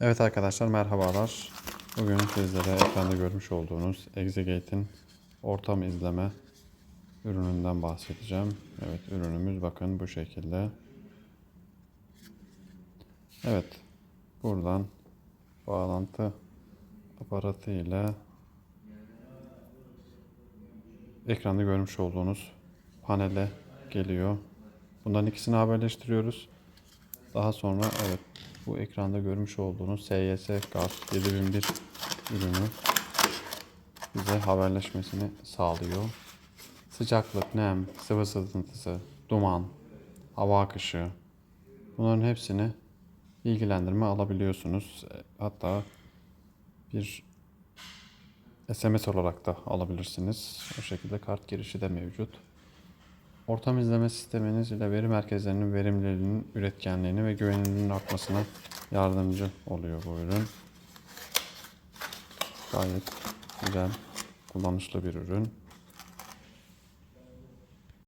Evet arkadaşlar merhabalar. Bugün sizlere ekranda görmüş olduğunuz Exegate'in ortam izleme ürününden bahsedeceğim. Evet ürünümüz bakın bu şekilde. Evet buradan bağlantı aparatı ile ekranda görmüş olduğunuz panele geliyor. Bundan ikisini haberleştiriyoruz. Daha sonra evet bu ekranda görmüş olduğunuz SYS Gaz 7001 ürünü bize haberleşmesini sağlıyor. Sıcaklık, nem, sıvı sızıntısı, duman, hava akışı bunların hepsini bilgilendirme alabiliyorsunuz. Hatta bir SMS olarak da alabilirsiniz. O şekilde kart girişi de mevcut. Ortam izleme sisteminiz ile veri merkezlerinin verimliliğinin, üretkenliğini ve güvenilirliğinin artmasına yardımcı oluyor bu ürün. Gayet güzel, kullanışlı bir ürün.